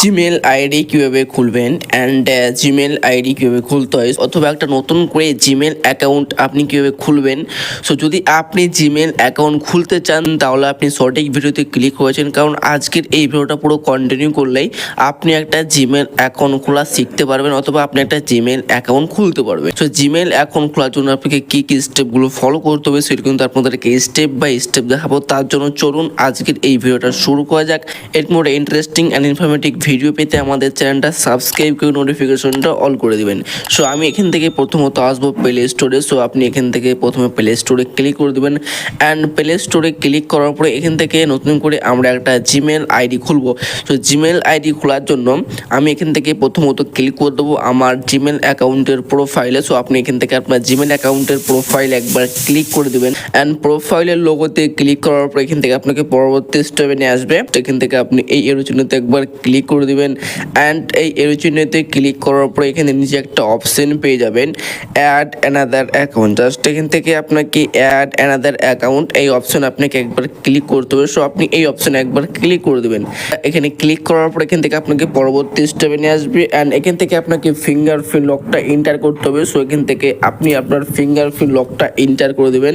Gmail ID কীভাবে খুলবেন? And Gmail ID কীভাবে খুলতে হয়? অথবা একটা নতুন করে জিমেল অ্যাকাউন্ট আপনি কীভাবে খুলবেন? সো যদি আপনি জিমেল অ্যাকাউন্ট খুলতে চান, তাহলে আপনি সঠিক ভিডিওতে ক্লিক করেছেন। কারণ আজকের এই ভিডিওটা পুরো কন্টিনিউ করলেই আপনি একটা জিমেল অ্যাকাউন্ট খোলা শিখতে পারবেন, অথবা আপনি একটা জিমেল অ্যাকাউন্ট খুলতে পারবেন। সো জিমেল অ্যাকাউন্ট খোলার জন্য আপনাকে কী কী স্টেপগুলো ফলো করতে হবে, সেটা কিন্তু আপনাদেরকে স্টেপ বাই স্টেপ দেখাবো। তার জন্য চলুন আজকের এই ভিডিওটা শুরু করা যাক। এর একটা ইন্টারেস্টিং অ্যান্ড ইনফরমেটিভ ভিডিও পেতে আমাদের চ্যানেলটা সাবস্ক্রাইব করে নোটিফিকেশনটা অল করে দিবেন। সো আমি এখান থেকে প্রথমত আসব প্লে স্টোরে সো আপনি এখান থেকে প্রথমে প্লে স্টোরে ক্লিক করে দেবেন। অ্যান্ড প্লে স্টোরে ক্লিক করার পরে এখান থেকে নতুন করে আমরা একটা জিমেল আইডি খুলবো। সো জিমেল আইডি খোলার জন্য আমি এখান থেকে প্রথমত ক্লিক করে দেবো আমার জিমেল অ্যাকাউন্টের প্রোফাইলে সো আপনি এখান থেকে আপনার জিমেল অ্যাকাউন্টের প্রোফাইল একবার ক্লিক করে দেবেন। অ্যান্ড প্রোফাইলের লোগোতে ক্লিক করার পর এখান থেকে আপনাকে পরবর্তী স্টেপে নিয়ে আসবে। এখান থেকে আপনি এই এরো চিহ্নতে একবার ক্লিক করে দিবেন। অ্যান্ড এই এরো চিহ্নতে ক্লিক করার পর এখানে নিচে একটা অপশন পেয়ে যাবেন। অ্যাড অ্যানাদার অ্যাকাউন্ট জাস্ট এখান থেকে আপনাকে অ্যাড অ্যানাদার অ্যাকাউন্ট এই অপশন আপনাকে একবার ক্লিক করতে হবে। সো আপনি এই অপশনে একবার ক্লিক করে দেবেন। এখানে ক্লিক করার পর এখান থেকে আপনাকে পরবর্তী স্টেপে নিয়ে আসবে। অ্যান্ড এখান থেকে আপনাকে ফিঙ্গার ফিঙ্গারপ্রিন্ট লকটা এন্টার করতে হবে। সো এখান থেকে আপনি আপনার ফিঙ্গার ফিঙ্গারপ্রিন্ট লকটা এন্টার করে দেবেন।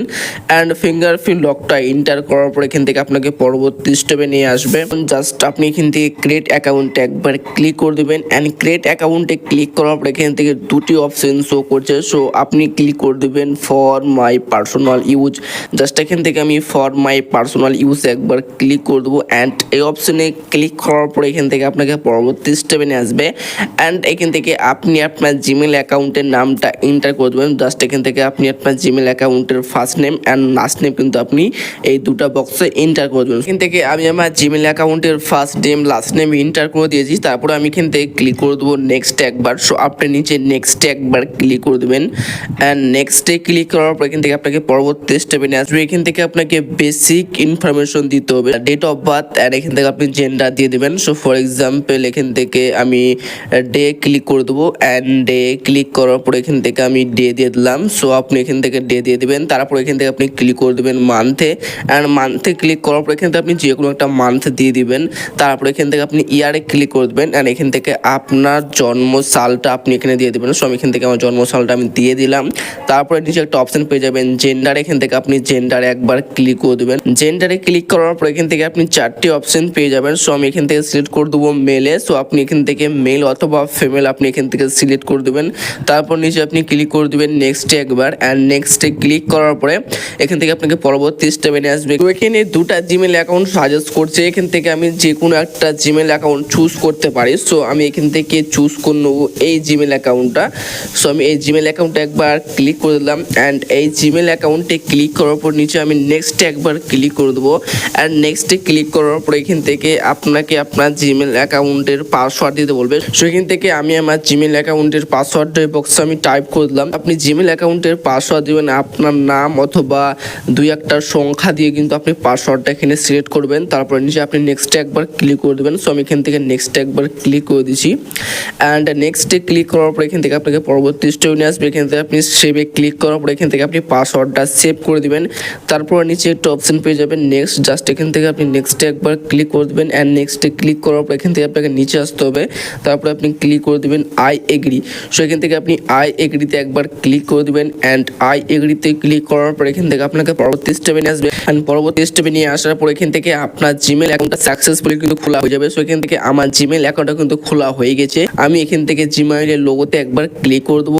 অ্যান্ড ফিঙ্গার ফিঙ্গারপ্রিন্ট লকটা এন্টার করার পর এখান থেকে আপনাকে পরবর্তী স্টেপে নিয়ে আসবে। জাস্ট আপনি এখান থেকে ক্রিয়েট অ্যাকাউন্টে একবার ক্লিক করে দেবেন অ্যান্ড ক্রিয়েট অ্যাকাউন্টে ক্লিক করার পর এখান থেকে দুটি অপশন শো করছে। সো আপনি ক্লিক করে দেবেন for my personal use just এখান থেকে আমি ফর মাই পার্সোনাল ইউজ একবার ক্লিক করে দেবো অ্যান্ড এই অপশনে ক্লিক করার পর এখান থেকে আপনাকে পরবর্তী স্টেপে নিয়ে আসবে। অ্যান্ড এখান থেকে আপনি আপনার জিমেল অ্যাকাউন্টের নামটা এন্টার করে দেবেন। জাস্ট এখান থেকে আপনি আপনার জিমেল অ্যাকাউন্টের first name and last name কিন্তু আপনি এই দুটো বক্সে এন্টার করে দেবেন। এখান থেকে আমি আমার জিমেল অ্যাকাউন্টের first name last name enter করে দিয়েছি তারপরে আমি এখান থেকে ক্লিক করে দেবো নেক্সট একবার সো আপনি নিচে নেক্সটে একবার ক্লিক করে দেবেন অ্যান্ড নেক্সটে ক্লিক করার পর এখান থেকে আপনাকে পরবর্তী স্টেপে নিয়ে আসবে এখান থেকে আপনাকে বেসিক ইনফরমেশন দিতে হবে ডেট অফ বার্থ অ্যান্ড এখান থেকে আপনি জেন্ডার দিয়ে দেবেন সো ফর এক্সাম্পল এখান থেকে আমি ডে ক্লিক করে দেবো অ্যান্ড ডে ক্লিক করার পর এখান থেকে আমি ডে দিয়ে দিলাম সো আপনি এখান থেকে ডে দিয়ে দেবেন তারপর এখান থেকে আপনি ক্লিক করে দেবেন মান্থে অ্যান্ড মান্থে ক্লিক করার পর এখান থেকে আপনি যে কোনো একটা মান্থ দিয়ে দিবেন তারপর এখান থেকে আপনি ইয়ারে ক্লিক করে দেবেন অ্যান্ড এখান থেকে আপনার জন্ম সালটা আপনি এখানে দিয়ে দেবেন। সো আমি এখান থেকে আমার জন্ম সালটা আমি দিয়ে দিলাম। তারপরে নিচে একটা অপশান পেয়ে যাবেন জেন্ডার এখান থেকে আপনি জেন্ডারে একবার ক্লিক করে দেবেন। জেন্ডারে ক্লিক করার পর এখান থেকে আপনি চারটি অপশান পেয়ে যাবেন। সো আমি এখান থেকে সিলেক্ট করে দেবো মেলে সো আপনি এখান থেকে মেল অথবা ফিমেল আপনি এখান থেকে সিলেক্ট করে দেবেন। তারপর নিচে আপনি ক্লিক করে দেবেন নেক্সটে একবার। অ্যান্ড নেক্সটে ক্লিক করার পরে এখান থেকে আপনাকে পরবর্তী স্টেপে নিয়ে আসবে। তো এখানে দুটা জিমেল অ্যাকাউন্ট সাজেস্ট করছে। এখান থেকে আমি যে কোনো একটা জিমেল অ্যাকাউন্ট চুজ করতে পারি সো আমি এখান থেকে চুজ করে নেব এই জিমেল অ্যাকাউন্টটা সো আমি এই জিমেল অ্যাকাউন্টে একবার ক্লিক করে দিলাম অ্যান্ড এই জিমেল অ্যাকাউন্টে ক্লিক করার পর নিচে আমি নেক্সটে একবার ক্লিক করে দেবো অ্যান্ড নেক্সটে ক্লিক করার পর এখান থেকে আপনাকে আপনার জিমেল অ্যাকাউন্টের পাসওয়ার্ড দিতে বলবে সো এখান থেকে আমি আমার জিমেল অ্যাকাউন্টের পাসওয়ার্ড বক্সে আমি টাইপ করে দিলাম আপনি জিমেল অ্যাকাউন্টের পাসওয়ার্ড দেবেন আপনার নাম অথবা দুই একটা সংখ্যা দিয়ে কিন্তু আপনি পাসওয়ার্ডটা এখানে সিলেক্ট করবেন তারপরে নিচে আপনি নেক্সটে একবার ক্লিক করে দেবেন সো আমি এখান থেকে নেক্সটে একবার ক্লিক করে দিচ্ছি অ্যান্ড নেক্সটে ক্লিক করার পর এখান থেকে আপনাকে পরবর্তী স্টেপ নিয়ে আসবে। এখান থেকে আপনি সেভে ক্লিক করার পর এখান থেকে আপনি পাসওয়ার্ডটা সেভ করে দিবেন। তারপর নিচে একটা অপশন পেয়ে যাবেন নেক্সট জাস্ট এখান থেকে আপনি নেক্সটে একবার ক্লিক করে দেবেন। অ্যান্ড নেক্সটে ক্লিক করার পর এখান থেকে আপনাকে নিচে আসতে হবে। তারপরে আপনি ক্লিক করে দেবেন আই এগ্রি সো এখান থেকে আপনি আই এগ্রিতে একবার ক্লিক করে দেবেন। অ্যান্ড আই এগ্রিতে ক্লিক করার পর এখান থেকে আপনাকে পরবর্তী স্টেপে নিয়ে আসবে। অ্যান্ড পরবর্তী স্টেপে নিয়ে আসার পর এখান থেকে আপনার জিমেল অ্যাকাউন্টটা সাকসেসফুলি কিন্তু খোলা হয়ে যাবে। সো এখান থেকে আমার জিমেল অ্যাকাউন্টটা কিন্তু খোলা হয়ে গেছে। আমি এখান থেকে জিমেইলের লোগোতে একবার ক্লিক করে দেবো।